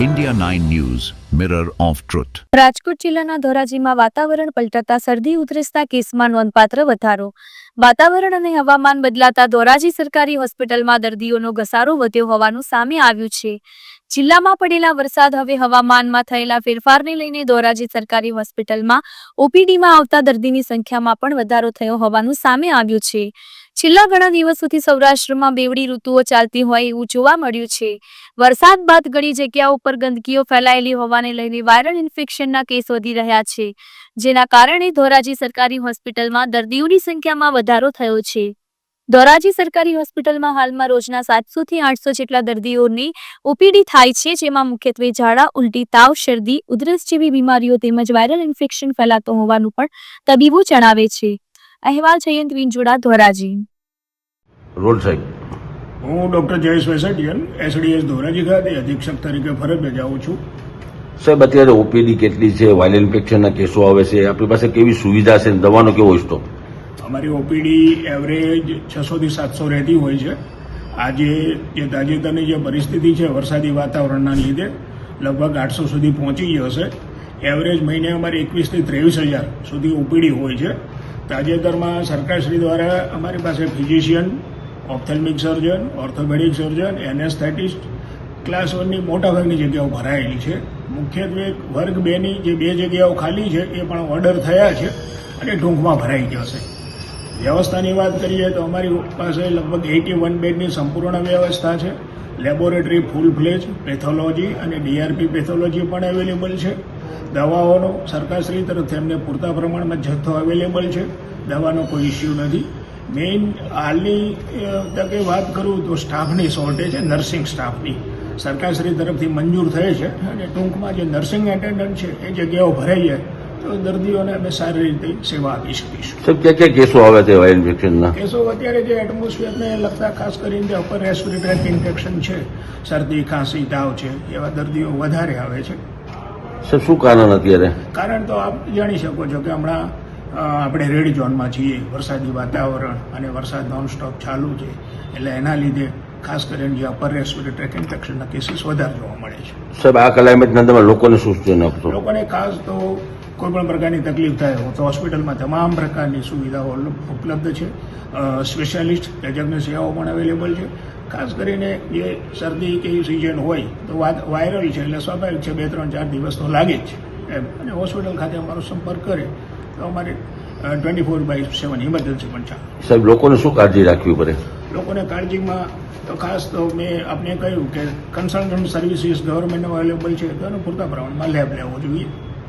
India 9 News, Mirror of truth Rajkot જિલ્લાના ધોરાજીમાં વાતાવરણ પલટાતા શરદી ઉધરસના કેસમાં નોંધપાત્ર વધારો. વાતાવરણ અને હવામાન બદલાતા ધોરાજી સરકારી હોસ્પિટલમાં દર્દીઓનો ઘસારો વધ્યો હોવાનું સામે આવ્યું છે. જિલ્લામાં પડેલા વરસાદ હવે હવામાનમાં થયેલા ફેરફારને લઈને ધોરાજી સરકારી હોસ્પિટલમાં ઓપીડીમાં આવતા દર્દીની સંખ્યામાં પણ વધારો થયો હોવાનું સામે આવ્યું છે. છેલ્લા ઘણા દિવસોથી સૌરાષ્ટ્રમાં બેવડી ઋતુઓ ચાલતી હોય એવું જોવા મળ્યું છે. વરસાદ બાદ ઘણી જગ્યાઓ પર ગંદકીઓ ફેલાયેલી હોવાને લઈને વાયરલ ઇન્ફેક્શનના કેસ વધી રહ્યા છે જેના કારણે ધોરાજી સરકારી હોસ્પિટલમાં દર્દીઓની સંખ્યામાં વધારો થયો છે. ધોરાજી સરકારી હોસ્પિટલમાં હાલમાં રોજના સાતસો થી આઠસો જેટલા દર્દીઓની ઓપીડી થાય છે જેમાં મુખ્યત્વે ઝાડા ઉલટી તાવ શરદી ઉધરસ જેવી બીમારીઓ તેમજ વાયરલ ઇન્ફેક્શન ફેલાતો હોવાનું પણ તબીબો જણાવે છે. અહેવાલ જયંત વિંજોડા ધોરાજી. રોલ સાહેબ હું ડોક્ટર જયેશ વેસટિયન એસડીએસ ધોરાજી ખાતે અધિક્ષક તરીકે ફરજ બજાવું છું. સાહેબ, અત્યારે ઓપીડી કેટલી છે? વાયરલ ઇન્ફેક્શનના કેસો આવે છે. આપણી પાસે કેવી સુવિધા છે? દવાનો કેવો સ્ટોક અમારી ઓપીડી એવરેજ છસોથી સાતસો રહેતી હોય છે. આજે જે તાજેતરની જે પરિસ્થિતિ છે, વરસાદી વાતાવરણના લીધે, લગભગ આઠસો સુધી પહોંચી જશે એવરેજ મહિને અમારે એકવીસથી ત્રેવીસ હજાર સુધી ઓપીડી હોય છે. તાજેતરમાં સરકારશ્રી દ્વારા અમારી પાસે physician, ophthalmic surgeon, orthopaedic surgeon, anaesthetist, class વનની મોટાભાગની જગ્યાઓ ભરાયેલી છે. મુખ્યત્વે વર્ગ બેની જે બે જગ્યાઓ ખાલી છે, એ પણ ઓર્ડર થયા છે અને ટૂંકમાં ભરાઈ જશે. વ્યવસ્થાની વાત કરીએ તો અમારી પાસે લગભગ એટી વન બેડની સંપૂર્ણ વ્યવસ્થા છે. લેબોરેટરી ફૂલ ફ્લેજ, પેથોલોજી અને ડીઆરપી પેથોલોજી પણ અવેલેબલ છે. દવાઓનો સરકારશ્રી તરફથી અમને પૂરતા પ્રમાણમાં જથ્થો અવેલેબલ છે. દવાનો કોઈ ઇસ્યુ નથી. મેઇન હાલની તકે વાત કરું તો સ્ટાફની શોર્ટેજ છે, નર્સિંગ સ્ટાફની. સરકારશ્રી તરફથી મંજૂર થઈ છે અને ટૂંકમાં જે નર્સિંગ એટેન્ડન્ટ છે એ જગ્યાઓ ભરાઈ જાય તો દર્દીઓને અમે સારી રીતે સેવા આપી શકીશું. સાહેબ ક્યાં ક્યાં કેસો આવે છે ઇન્ફેક્શનના? કેસો અત્યારે જે એટમોસ્ફિયરને લગતા ખાસ કરીને અપર રેસ્પિરેટરી ઇન્ફેક્શન છે શરદી ખાંસી તાવ છે એવા દર્દીઓ વધારે આવે છે. સાહેબ શું કારણ અત્યારે? કારણ તો આપ જાણી શકો છો કે હમણાં આપણે રેડ ઝોનમાં છીએ વરસાદી વાતાવરણ અને વરસાદ નોનસ્ટોપ ચાલુ છે એટલે એના લીધે ખાસ કરીને જે અપર રેસ્પિરેટરી ટ્રેકિંગ ઇન્ફેક્શનના કેસીસ વધારે જોવા મળે છે. સાહેબ આ ક્લાઇમેટના તમે લોકોને સૂચન આપશો? લોકોને ખાસ તો કોઈ પણ પ્રકારની તકલીફ થાય તો હોસ્પિટલમાં તમામ પ્રકારની સુવિધાઓ ઉપલબ્ધ છે. સ્પેશિયાલિસ્ટ તજજ્ઞ સેવાઓ પણ અવેલેબલ છે. ખાસ કરીને જે શરદી કે સિઝન હોય તો વાત વાયરલ છે એટલે સ્વાભાવિક છે બે ત્રણ ચાર દિવસ તો લાગે જ છે. એમ. અને હોસ્પિટલ ખાતે અમારો સંપર્ક કરે તો અમારે twenty four by seven emergency પણ ચાલે. સાહેબ લોકોને શું કાળજી રાખવી પડે? લોકોને કાળજીમાં તો ખાસ તો મેં આપને કહ્યું કે કન્સલ્ટન્ટ સર્વિસીસ ગવર્મેન્ટ અવેલેબલ છે તો એનો પૂરતા પ્રમાણમાં લેબ લેવો જોઈએ.